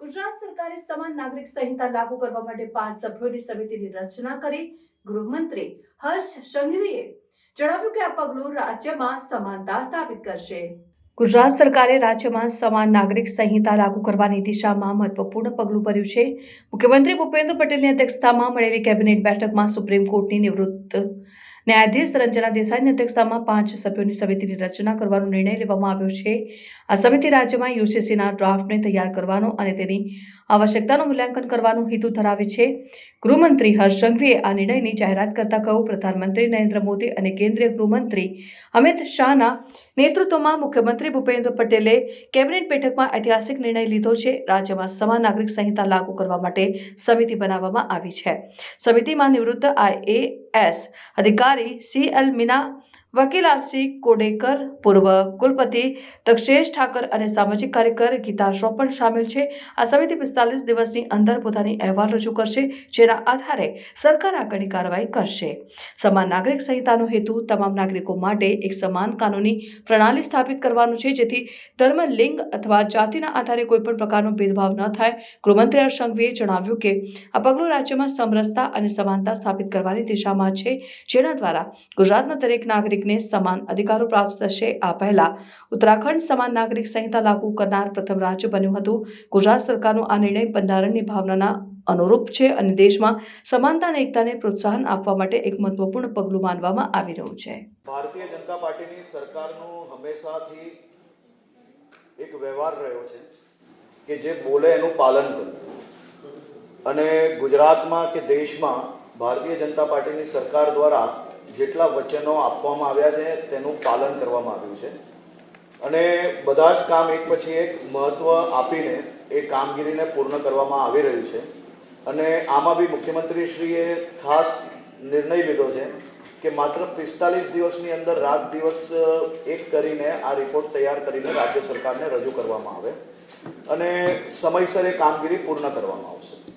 ગુજરાત સરકારે સમાન નાગરિક સંહિતા લાગુ કરવા માટે પાંચ સભ્યોની સમિતિની રચના કરી. ગૃહમંત્રી હર્ષ સંઘવીએ જણાવ્યું કે આ પગલું રાજ્યમાં સમાનતા સ્થાપિત કરશે. ગુજરાત સરકારે રાજ્યમાં સમાન નાગરિક સંહિતા લાગુ કરવાની દિશામાં મહત્વપૂર્ણ પગલું ભર્યું છે. મુખ્યમંત્રી ભૂપેન્દ્ર પટેલની અધ્યક્ષતામાં મળેલી કેબિનેટ બેઠકમાં સુપ્રીમ કોર્ટની નિવૃત્ત ન્યાયાધીશ રંજના દેસાઈની અધ્યક્ષતામાં પાંચ સભ્યોની સમિતિની રચના કરવાનો નિર્ણય લેવામાં આવ્યો છે. આ સમિતિ રાજ્યમાં યુસીસીના ડ્રાફ્ટને તૈયાર કરવાનો અને તેની આવશ્યકતાનું મૂલ્યાંકન કરવાનું હેતુ ધરાવે છે. ગૃહમંત્રી હર્ષ સંઘવીએ આ નિર્ણયની જાહેરાત કરતા કહ્યું, પ્રધાનમંત્રી નરેન્દ્ર મોદી અને કેન્દ્રીય ગૃહમંત્રી અમિત શાહના નેતૃત્વમાં મુખ્યમંત્રી ભૂપેન્દ્ર પટેલે કેબિનેટ બેઠકમાં ઐતિહાસિક નિર્ણય લીધો છે. રાજ્યમાં સમાન નાગરિક સંહિતા લાગુ કરવા માટે સમિતિ બનાવવામાં આવી છે. સમિતિમાં નિવૃત્ત આઈએએસ અધિકારી સી એલ મીના વકીલ આરસી કોડેકર, પૂર્વ કુલપતિ તક્ષેશ ઠાકર અને સામાજિક કાર્યકર ગીતા શો પણ સામેલ છે. આ સમિતિ પિસ્તાલીસ દિવસની અંદર પોતાની અહેવાલ રજૂ કરશે, જેના આધારે સરકાર આગળની કાર્યવાહી કરશે. સમાન નાગરિક સંહિતાનો હેતુ તમામ નાગરિકો માટે એક સમાન કાનૂની પ્રણાલી સ્થાપિત કરવાનું છે, જેથી ધર્મ, લિંગ અથવા જાતિના આધારે કોઈપણ પ્રકારનો ભેદભાવ ન થાય. ગૃહમંત્રી હર્ષ સંઘવીએ જણાવ્યું કે, આ પગલું રાજ્યમાં સમરસતા અને સમાનતા સ્થાપિત કરવાની દિશામાં છે, જેના દ્વારા ગુજરાતના દરેક નાગરિકને સમાન અધિકારો પ્રાપ્ત થશે. આ પહેલા ઉત્તરાખંડ સમાન નાગરિક સંહિતા લાગુ કરનાર પ્રથમ રાજ્ય બન્યું હતું. ગુજરાત સરકારનો આ નિર્ણય બંધારણની ભાવનાના અનુરૂપ છે અને દેશમાં સમાનતા અને એકતાને પ્રોત્સાહન આપવા માટે એક મહત્વપૂર્ણ પગલું માનવામાં આવી રહ્યું છે. ભારતીય જનતા પાર્ટીની સરકારનો હંમેશાથી એક વ્યવહાર રહ્યો છે કે જે બોલે એનું પાલન કરવું અને ગુજરાતમાં કે દેશમાં ભારતીય જનતા પાર્ટીની સરકાર દ્વારા જેટલા વચનો આપવામાં આવ્યા છે, તેનું પાલન કરવામાં આવ્યું છે. અને બધા જ કામ એક પછી એક મહત્વ આપીને એ કામગીરીને પૂર્ણ કરવામાં આવી રહ્યું છે. અને આમાં બી મુખ્યમંત્રીશ્રીએ ખાસ નિર્ણય લીધો છે કે માત્ર પિસ્તાલીસ દિવસની અંદર રાત દિવસ એક કરીને આ રિપોર્ટ તૈયાર કરીને રાજ્ય સરકારને રજૂ કરવામાં આવે અને સમયસર એ કામગીરી પૂર્ણ કરવામાં આવશે.